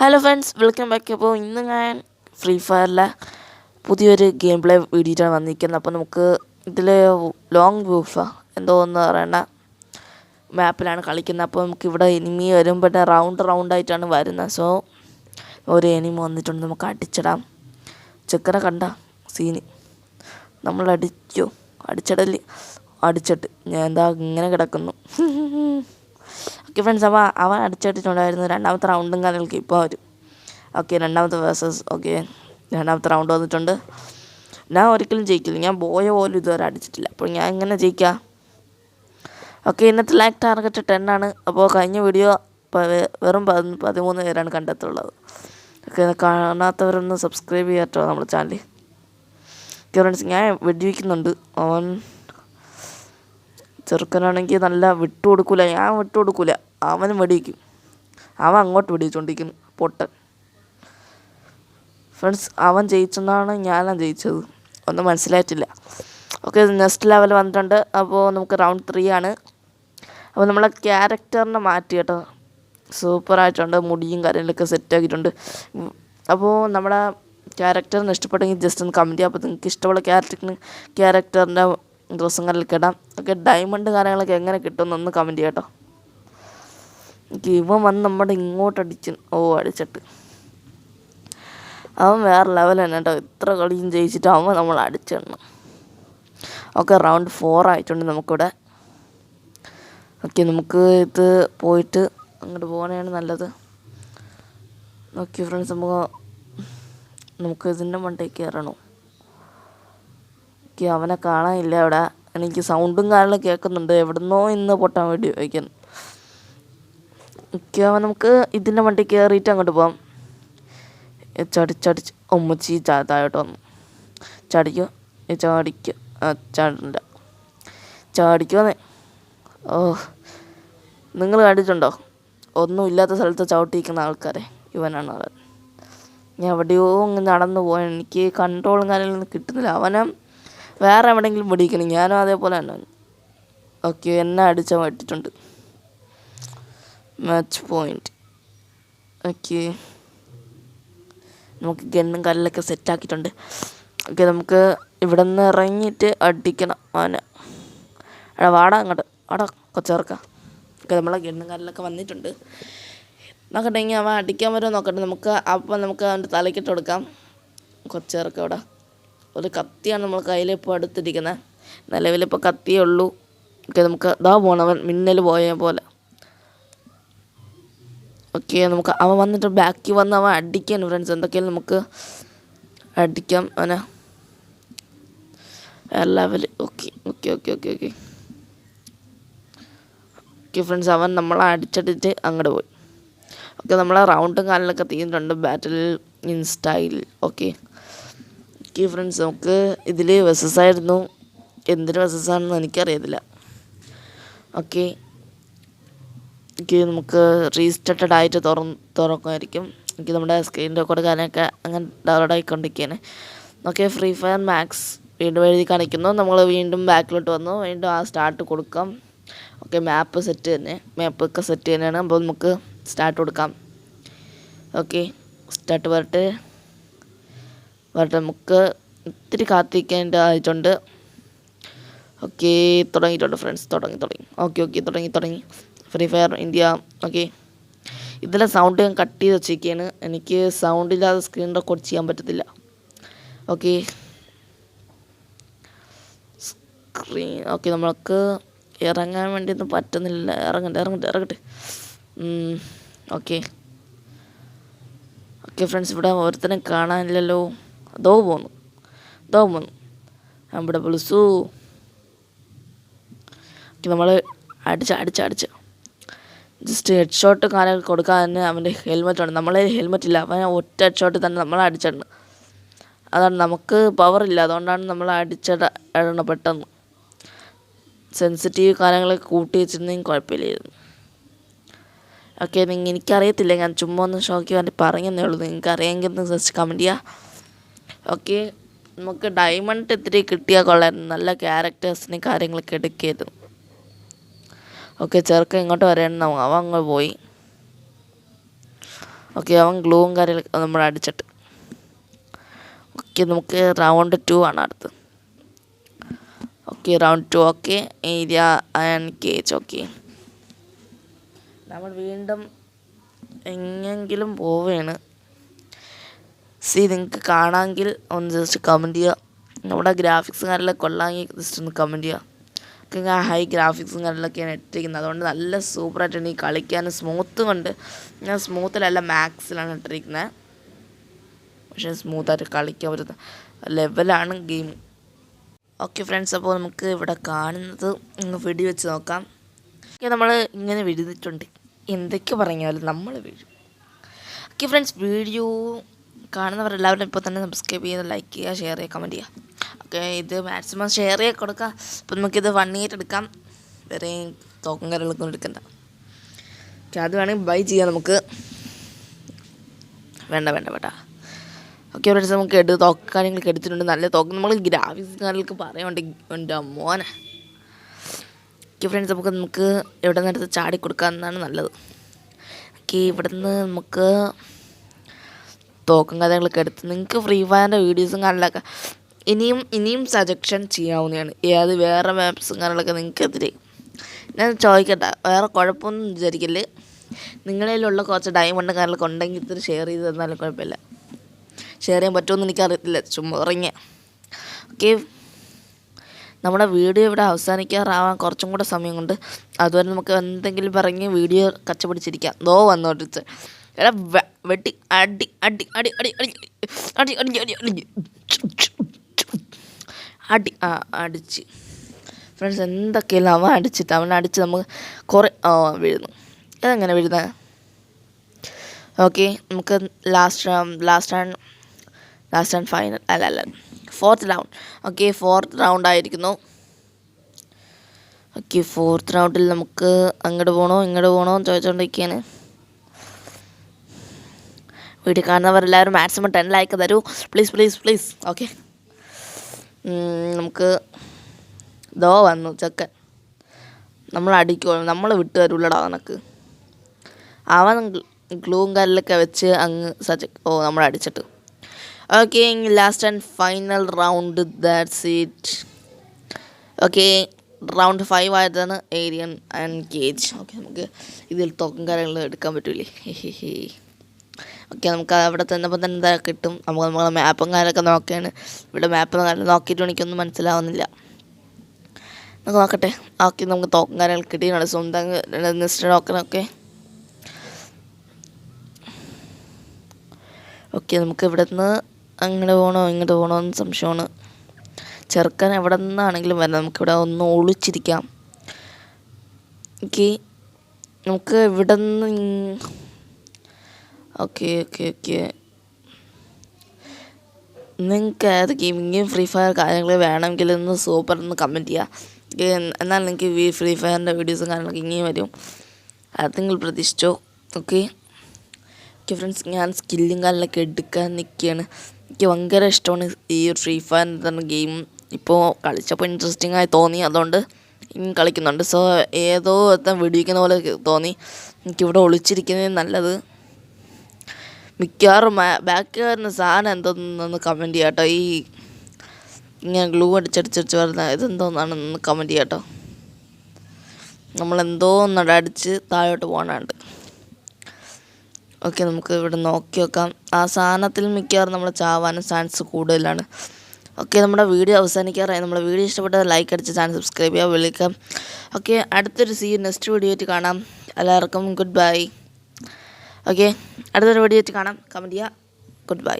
Hello friends welcome back അപ്പോൾ ഇന്ന് ഞാൻ ഫ്രീ ഫയറിലെ പുതിയൊരു ഗെയിം പ്ലേ വീഡിയോയിട്ടാണ് വന്നിരിക്കുന്നത്. അപ്പോൾ നമുക്ക് ഇതിൽ ലോങ് വ്യൂഫാ എന്തോ എന്ന് പറയുന്ന മാപ്പിലാണ് കളിക്കുന്നത്. അപ്പോൾ നമുക്ക് ഇവിടെ എനിമി വരുമ്പോൾ റൗണ്ട് റൗണ്ട് ആയിട്ടാണ് വരുന്നത്. സോ ഒരു എനിമി വന്നിട്ടുണ്ട്. നമുക്ക് അടിച്ചിടാം. ചെക്കനെ കണ്ട സീന് നമ്മൾ അടിച്ചു അടിച്ചിടൽ. അടിച്ചിട്ട് ഞാൻ എന്താ ഇങ്ങനെ കിടക്കുന്നു. ഓക്കെ ഫ്രണ്ട്സ് അപ്പോൾ അവൻ അടിച്ചിട്ടുണ്ടായിരുന്നു രണ്ടാമത്തെ റൗണ്ടും കാര്യങ്ങൾക്ക് ഇപ്പോൾ വരും ഓക്കെ രണ്ടാമത്തെ വേഴ്സസ് ഓക്കെ രണ്ടാമത്തെ റൗണ്ട് വന്നിട്ടുണ്ട്. ഞാൻ ഒരിക്കലും ജയിക്കില്ല. ഞാൻ ബോയ പോലും ഇതുവരെ അടിച്ചിട്ടില്ല. അപ്പോൾ ഞാൻ എങ്ങനെ ജയിക്കാം? ഓക്കെ ഇന്നത്തെ ലാക്ക് ടാർഗറ്റ് ടെൻ ആണ്. അപ്പോൾ കഴിഞ്ഞ വീഡിയോ വെറും പതി- പതിമൂന്ന് പേരാണ് കണ്ടെത്തുള്ളത്. ഓക്കെ കാണാത്തവരൊന്ന് സബ്സ്ക്രൈബ് ചെയ്യാട്ടോ നമ്മുടെ ചാനൽ ഓക്കെ ഫ്രണ്ട്സ് ഞാൻ വെടിവെക്കുന്നുണ്ട്. അവൻ ചെറുക്കനാണെങ്കിൽ നല്ല വിട്ടു കൊടുക്കില്ല ഞാൻ വിട്ടു കൊടുക്കൂല അവനും വെടിവെക്കും അവൻ അങ്ങോട്ട് വെടിവെച്ചുകൊണ്ടിരിക്കുന്നു പൊട്ടൻ. ഫ്രണ്ട്സ് അവൻ ജയിച്ചെന്നാണ് ഞാനാണ് ജയിച്ചത്. ഒന്നും മനസ്സിലായിട്ടില്ല. ഓക്കെ നെക്സ്റ്റ് ലെവൽ വന്നിട്ടുണ്ട്. അപ്പോൾ നമുക്ക് റൗണ്ട് ത്രീ ആണ്. അപ്പോൾ നമ്മളെ ക്യാരക്ടറിനെ മാറ്റി കേട്ടോ. സൂപ്പറായിട്ടുണ്ട് മുടിയും കാര്യങ്ങളൊക്കെ സെറ്റ് ആക്കിയിട്ടുണ്ട്. അപ്പോൾ നമ്മുടെ ക്യാരക്ടറിന് ഇഷ്ടപ്പെട്ടെങ്കിൽ ജസ്റ്റ് ഒന്ന് കമന്റ് ചെയ്യാം അപ്പോൾ നിങ്ങൾക്ക് ഇഷ്ടമുള്ള ക്യാരക്ടറിന് ക്യാരക്ടറിന്റെ ഡ്രസ്സും ഇടാം. ഓക്കെ ഡയമണ്ട് കാര്യങ്ങളൊക്കെ എങ്ങനെ കിട്ടുമെന്നൊന്ന് കമന്റ് ചെയ്യാം കേട്ടോ. ഇവൻ വന്ന് നമ്മുടെ ഇങ്ങോട്ട് അടിച്ചു ഓ അടിച്ചിട്ട്. അവൻ വേറെ ലെവൽ തന്നെ കേട്ടോ ഇത്ര കളിയും ജയിച്ചിട്ട് അവൻ നമ്മൾ അടിച്ചെണ്ണം ഓക്കെ റൗണ്ട് ഫോർ ആയിട്ടുണ്ട് നമുക്കിവിടെ. ഓക്കെ നമുക്ക് ഇത് പോയിട്ട് അങ്ങോട്ട് പോകാനാണ് നല്ലത്. ഓക്കെ ഫ്രണ്ട്സ് നമുക്ക് നമുക്ക് ഇതിന്റെ മണ്ടയിൽ കയറണോ ഓക്കെ അവനെ കാണാനില്ല അവിടെ എനിക്ക് സൗണ്ടും കാര്യങ്ങളും കേൾക്കുന്നുണ്ട്. എവിടുന്നോ ഇന്ന് പൊട്ടാൻ വേണ്ടി വയ്ക്കുന്നു ഓക്കെ അവൻ നമുക്ക് ഇതിന്റെ വണ്ടി കയറിയിട്ട് അങ്ങോട്ട് ഏ, ചടിച്ചടിച്ച് ഉമ്മച്ചി ചാതായിട്ട് വന്നു. ചടിക്കോ? ചാടിക്കോ? ആ ചാടണ്ട. ചാടിക്കോന്നേ ഓ നിങ്ങൾ കണ്ടിട്ടുണ്ടോ? ഒന്നും ഇല്ലാത്ത സ്ഥലത്ത് ചവിട്ടിയിരിക്കുന്ന ആൾക്കാരെ ഇവനാണ് അവൻ. ഞാൻ എവിടെയോ ഇങ്ങനെ നടന്നു പോയ എനിക്ക് കൺട്രോളും കാര്യങ്ങളൊന്നും കിട്ടുന്നില്ല. അവനെ വേറെ എവിടെയെങ്കിലും പിടിക്കണം. ഞാനും അതേപോലെ തന്നെ. ഓക്കെ എന്നെ അടിച്ചാൽ വെട്ടിട്ടുണ്ട് മാച്ച് പോയിന്റ് ഓക്കെ നമുക്ക് ഗണ്ണും കല്ലൊക്കെ സെറ്റാക്കിയിട്ടുണ്ട് ഓക്കെ നമുക്ക് ഇവിടെ നിന്ന് ഇറങ്ങിയിട്ട് അടിക്കണം. ആന എടാ വാടാ അങ്ങോട്ട്. വാടാ കൊച്ചേർക്ക ഓക്കെ നമ്മളെ ഗണ്ണും കല്ലൊക്കെ വന്നിട്ടുണ്ട്. നോക്കട്ടെ ഇനി അവൻ അടിക്കാൻ വരുമോ നോക്കട്ടെ. നമുക്ക് അപ്പം നമുക്ക് അവന്റെ തലക്കിട്ട് കൊടുക്കാം. കൊച്ചേർക്ക ഇവിടെ. ഒരു കത്തിയാണ് നമ്മൾ കയ്യിൽ ഇപ്പോൾ അടുത്തിരിക്കുന്നത് നിലവിലിപ്പോൾ കത്തിയേ ഉള്ളൂ. ഓക്കെ നമുക്ക് ഇതാ പോണവൻ. മിന്നൽ പോയ പോലെ. ഓക്കെ നമുക്ക് അവൻ വന്നിട്ട് ബാക്കിൽ വന്ന് അവൻ അടിക്കാൻ ഫ്രണ്ട്സ് എന്തൊക്കെയാണ് നമുക്ക് അടിക്കാം അവനെ? Level okay okay okay okay okay. Okay friends അവൻ നമ്മളെ അടിച്ചടിച്ച് അങ്ങോട്ട് പോയി. ഓക്കെ നമ്മളെ റൗണ്ടും കാലിലൊക്കെ തീർന്നിട്ടുണ്ട് battle in style okay. Okay friends നമുക്ക് ഇതിൽ വെസസ് ആയിരുന്നു. എന്തിന് വെസസ് ആണെന്ന് എനിക്കറിയത്തില്ല. ഓക്കെ എനിക്ക് നമുക്ക് റീസ്റ്റാർട്ടഡ് ആയിട്ട് തുറന്ന് തുറക്കുമായിരിക്കും. എനിക്ക് നമ്മുടെ സ്ക്രീൻ റെക്കോർഡ് കാര്യമൊക്കെ അങ്ങനെ ഡൗൺലോഡ് ആയിക്കൊണ്ടിരിക്കുകയാണ്. ഓക്കെ ഫ്രീ ഫയർ മാക്സ് വീണ്ടും എഴുതി കാണിക്കുന്നു. നമ്മൾ വീണ്ടും ബാക്കിലോട്ട് വന്നു. വീണ്ടും ആ സ്റ്റാർട്ട് കൊടുക്കാം. ഓക്കെ മാപ്പ് സെറ്റ് തന്നെ. മാപ്പ് ഒക്കെ സെറ്റ് തന്നെയാണ്. അപ്പോൾ നമുക്ക് സ്റ്റാർട്ട് കൊടുക്കാം. ഓക്കെ സ്റ്റാർട്ട് വരട്ടെ. വരട്ടെ നമുക്ക് ഇത്തിരി കാത്തിരിക്കേണ്ടതായിട്ടുണ്ട്. ഓക്കെ തുടങ്ങിയിട്ടുണ്ട് ഫ്രണ്ട്സ് തുടങ്ങി തുടങ്ങി. ഓക്കെ ഓക്കെ തുടങ്ങി തുടങ്ങി. ഫ്രീ ഫയർ ഇന്ത്യ ഓക്കെ ഇതിലെ സൗണ്ട് ഞാൻ കട്ട് ചെയ്ത് വെച്ചിരിക്കുകയാണ് എനിക്ക് സൗണ്ട് ഇല്ലാതെ സ്ക്രീൻ റെക്കോർഡ് ചെയ്യാൻ പറ്റത്തില്ല. ഓക്കെ സ്ക്രീൻ ഓക്കെ നമ്മൾക്ക് ഇറങ്ങാൻ വേണ്ടിയൊന്നും പറ്റുന്നില്ല. ഇറങ്ങട്ടെ ഇറങ്ങട്ടെ ഇറങ്ങട്ടെ. ഓക്കെ ഓക്കെ ഫ്രണ്ട്സ് ഇവിടെ ഓരോരുത്തരും കാണാനില്ലല്ലോ. അതോ പോന്നു. അതോ പോന്നു. ഇവിടെ വിളിച്ചു ഓക്കെ നമ്മൾ അടിച്ച് അടിച്ച് അടിച്ച്. ജസ്റ്റ് ഹെഡ് ഷോട്ട് കാലം കൊടുക്കാൻ തന്നെ അവന്റെ ഹെൽമെറ്റ് ഉണ്ട് നമ്മളെ ഹെൽമെറ്റ് ഇല്ല. അവൻ ഒറ്റ ഹെഡ് ഷോട്ട് തന്നെ നമ്മളെ അടിച്ചിടണം അതാണ് നമുക്ക് പവർ ഇല്ല. അതുകൊണ്ടാണ് നമ്മൾ അടിച്ചിട ഇടണം പെട്ടെന്ന്. സെൻസിറ്റീവ് കാര്യങ്ങളൊക്കെ കൂട്ടി വെച്ചിരുന്നെങ്കിൽ കുഴപ്പമില്ലായിരുന്നു. ഓക്കെ നിങ്ങൾ എനിക്കറിയത്തില്ല. ഞാൻ ചുമ്മാ ഒന്ന് ഷോക്ക് വേണ്ടി പറഞ്ഞതേ ഉള്ളൂ. നിങ്ങൾക്ക് അറിയാമെങ്കിൽ ഒന്ന് ജസ്റ്റ് കമന്റ് ചെയ്യുക ഓക്കെ നമുക്ക് ഡയമണ്ട് ഇത്തിരി കിട്ടിയാൽ കൊള്ളായിരുന്നു. നല്ല ക്യാരക്ടേഴ്സിന് കാര്യങ്ങളൊക്കെ എടുക്കായിരുന്നു ഓക്കെ ചെറുക്കൻ ഇങ്ങോട്ട് വരേണ്ട അവൻ അങ്ങ് പോയി. ഓക്കെ അവൻ ഗ്ലൂവും കാര്യങ്ങളൊക്കെ നമ്മൾ അടിച്ചിട്ട്. ഓക്കെ നമുക്ക് റൗണ്ട് ടു ആണ് അടുത്ത് okay round two okay area and cage okay നമ്മൾ വീണ്ടും എങ്ങെങ്കിലും പോവുകയാണ് സി നിങ്ങൾക്ക് കാണാമെങ്കിൽ ഒന്ന് ജസ്റ്റ് കമന്റ് ചെയ്യുക. നമ്മുടെ ഗ്രാഫിക്സ് കാര്യങ്ങളൊക്കെ കൊള്ളാമെങ്കിൽ ജസ്റ്റ് ഒന്ന് കമന്റ് ചെയ്യുക. ഒക്കെ ഹൈ ഗ്രാഫിക്സും കാര്യങ്ങളൊക്കെയാണ് ഇട്ടിരിക്കുന്നത്. അതുകൊണ്ട് നല്ല സൂപ്പറായിട്ടാണ് ഈ കളിക്കാൻ സ്മൂത്ത് കൊണ്ട് ഞാൻ സ്മൂത്തിലല്ല മാക്സിലാണ് ഇട്ടിരിക്കുന്നത്. പക്ഷേ സ്മൂത്തായിട്ട് കളിക്കാൻ പറ്റുന്ന ലെവലാണ് ഗെയിം ഓക്കെ ഫ്രണ്ട്സ് അപ്പോൾ നമുക്ക് ഇവിടെ കാണുന്നത് വെടി വെച്ച് നോക്കാം. ഓക്കെ നമ്മൾ ഇങ്ങനെ വിഴുന്നിട്ടുണ്ട് എന്തൊക്കെ പറഞ്ഞാലും നമ്മൾ വീഴും ഓക്കെ ഫ്രണ്ട്സ് വീഡിയോ കാണുന്നവർ എല്ലാവരും ഇപ്പോൾ തന്നെ സബ്സ്ക്രൈബ് ചെയ്യുക ലൈക്ക് ചെയ്യുക ഷെയർ ചെയ്യുക കമന്റ് ചെയ്യുക. ഓക്കെ ഇത് മാക്സിമം ഷെയർ ചെയ്ത് കൊടുക്കുക അപ്പം നമുക്കിത് വൺ ഇയർ എടുക്കാം. വേറെ തോക്കം കാര്യങ്ങളൊന്നും എടുക്കണ്ട. ഓക്കെ അത് വേണമെങ്കിൽ ബൈ ചെയ്യാം നമുക്ക്. വേണ്ട വേണ്ട വേണ്ട. ഓക്കെ ഫ്രണ്ട്സ് നമുക്ക് എടുത്ത് തോക്ക് കാര്യങ്ങളൊക്കെ എടുത്തിട്ടുണ്ട്. നല്ല തോക്ക് നമ്മൾ ഗ്രാഫിക്സ് കാര്യങ്ങളൊക്കെ പറയുന്നുണ്ട്. ഉണ്ട് മോനെ. ഓക്കെ ഫ്രണ്ട്സ് നമുക്ക് നമുക്ക് ഇവിടെ നിന്ന് എടുത്ത് ചാടി കൊടുക്കാമെന്നാണ് നല്ലത്. ഓക്കെ ഇവിടെ നിന്ന് നമുക്ക് തോക്കും കഥകളൊക്കെ എടുത്ത് നിങ്ങൾക്ക് ഫ്രീ ഫയറിന്റെ വീഡിയോസും കാര്യങ്ങളൊക്കെ ഇനിയും ഇനിയും സജക്ഷൻ ചെയ്യാവുന്നതാണ് ഏത് വേറെ മാപ്സും കാര്യങ്ങളൊക്കെ നിങ്ങൾക്കെതിരെ ഞാൻ ചോദിക്കട്ടെ വേറെ കുഴപ്പമൊന്നും വിചാരിക്കല്ലേ നിങ്ങളിലുള്ള കുറച്ച് ഡയമണ്ട് കാര്യങ്ങളൊക്കെ ഉണ്ടെങ്കിൽ ഇത്തിരി ഷെയർ ചെയ്ത് തന്നാലും കുഴപ്പമില്ല ഷെയർ ചെയ്യാൻ പറ്റുമെന്ന് എനിക്കറിയത്തില്ല ചുമ്മാ ഇറങ്ങിയ ഓക്കെ നമ്മുടെ വീഡിയോ ഇവിടെ അവസാനിക്കാറാവാൻ കുറച്ചും കൂടെ സമയം കൊണ്ട് അതുവരെ നമുക്ക് എന്തെങ്കിലും പറഞ്ഞ് വീഡിയോ കച്ചപിടിച്ചിരിക്കാം ദോ വന്നോട്ടിച്ച് വെട്ടി അടി അടി അടി അടി അടി അടി അടി അടി അടി അടി അടിച്ച്. ഫ്രണ്ട്സ് എന്തൊക്കെയല്ല അവൻ അടിച്ചിട്ട് അവൻ അടിച്ച് നമുക്ക് കുറേ വീഴുന്നു. അതെങ്ങനെ വീഴുന്നത് ഓക്കെ നമുക്ക് last last and last and final അല്ല അല്ല fourth round okay fourth round ആയിരിക്കുന്നു. ഓക്കെ ഫോർത്ത് റൗണ്ടിൽ നമുക്ക് അങ്ങോട്ട് പോകണോ ഇങ്ങോട്ട് പോകണോ എന്ന് ചോദിച്ചുകൊണ്ടിരിക്കുകയാണ് വീഡിയോ കാണുന്നവരെല്ലാവരും മാക്സിമം ടെൻ ലൈക്ക് തരൂ. പ്ലീസ് പ്ലീസ് പ്ലീസ് ഓക്കെ നമുക്ക് ദോ വന്നു ചെക്കൻ. നമ്മൾ അടിക്കോ നമ്മൾ വിട്ടു തരൂലടാ നിനക്ക് അവൻ ഗ്ലൂവും കല്ലൊക്കെ വെച്ച് അങ്ങ് സജ ഓ നമ്മൾ അടിച്ചിട്ട്. Okay last and final round that's it okay round five ആയതാണ് ഏരിയൻ ആൻഡ് കേജ് ഓക്കെ നമുക്ക് ഇതിൽ തോക്കും കാര്യങ്ങൾ എടുക്കാൻ പറ്റൂലേ. ഹേ ഓക്കെ നമുക്ക് അവിടെ തന്നപ്പോൾ തന്നെ എന്താ കിട്ടും. നമുക്ക് നമ്മളെ മാപ്പും കാര്യമൊക്കെ നോക്കിയാണ്. ഇവിടെ മാപ്പ് നോക്കിയിട്ടും എനിക്കൊന്നും മനസ്സിലാവുന്നില്ല. നമുക്ക് നോക്കട്ടെ. ഓക്കെ നമുക്ക് തോക്കും കാര്യങ്ങൾ കിട്ടിയിട്ടുണ്ട്. സ്വന്തം നെസ്റ്റ് നോക്കണമൊക്കെ ഓക്കെ നമുക്ക് ഇവിടെ നിന്ന് അങ്ങനെ പോകണോ ഇങ്ങോട്ട് പോകണോ എന്ന് സംശയമാണ്. ചെറുക്കൻ എവിടെ നിന്നാണെങ്കിലും വരാം നമുക്കിവിടെ ഒന്ന് ഒളിച്ചിരിക്കാം. ഓക്കെ നമുക്ക് ഇവിടെ നിന്ന് ഓക്കെ ഓക്കെ ഓക്കെ. നിങ്ങൾക്ക് ഏത് ഗെയിമിങ് ഫ്രീ ഫയർ കാര്യങ്ങൾ വേണമെങ്കിൽ ഒന്ന് സൂപ്പർ ഒന്ന് കമന്റ് ചെയ്യുക എന്നാൽ നിങ്ങൾക്ക് ഫ്രീ ഫയറിന്റെ വീഡിയോസും കാര്യങ്ങളൊക്കെ ഇനിയും വരും. അത് നിങ്ങൾ പ്രതീക്ഷിച്ചോ. ഓക്കെ. ഓക്കെ ഫ്രണ്ട്സ് ഞാൻ സ്കില്ലും കാര്യങ്ങളൊക്കെ എടുക്കാൻ നിൽക്കുകയാണ് എനിക്ക് ഭയങ്കര ഇഷ്ടമാണ് ഈ ഒരു ഫ്രീ എന്ന് പറഞ്ഞ ഗെയിം. ഇപ്പോൾ കളിച്ചപ്പോൾ ഇൻട്രസ്റ്റിംഗ് ആയി തോന്നി. അതുകൊണ്ട് കളിക്കുന്നുണ്ട്. സോ ഏതോ വീഡിയോ വെടിവെക്കുന്ന പോലെ തോന്നി. എനിക്കിവിടെ ഒളിച്ചിരിക്കുന്നത് നല്ലത്. മിക്കവാറും ബാക്ക് വരുന്ന സാധനം എന്തോന്നൊന്ന് കമന്റ് ചെയ്യാട്ടോ ഈ ഇങ്ങനെ ഗ്ലൂ അടിച്ചടിച്ചടിച്ച് വരുന്ന ഇതെന്തോന്നാണെന്ന് കമന്റ് ചെയ്യാട്ടോ നമ്മളെന്തോ ഒന്നട അടിച്ച് താഴോട്ട് പോകാനുണ്ട് ഓക്കെ നമുക്ക് ഇവിടെ നോക്കി നോക്കാം ആ സാധനത്തിൽ മിക്കവാറും നമ്മൾ ചാവാനും ചാൻസ് കൂടുതലാണ്. ഓക്കെ നമ്മുടെ വീഡിയോ അവസാനിക്കാറായി. നമ്മുടെ വീഡിയോ ഇഷ്ടപ്പെട്ട ലൈക്ക് അടിച്ച് ചാനൽ സബ്സ്ക്രൈബ് ചെയ്യുക വിളിക്കാം ഓക്കെ അടുത്തൊരു സീ നെക്സ്റ്റ് വീഡിയോ ആയിട്ട് കാണാം. എല്ലാവർക്കും ഗുഡ് ബൈ ഓക്കെ അടുത്തൊരു വീഡിയോ ആയിട്ട് കാണാം. കമന്റ് ചെയ്യുക. Good bye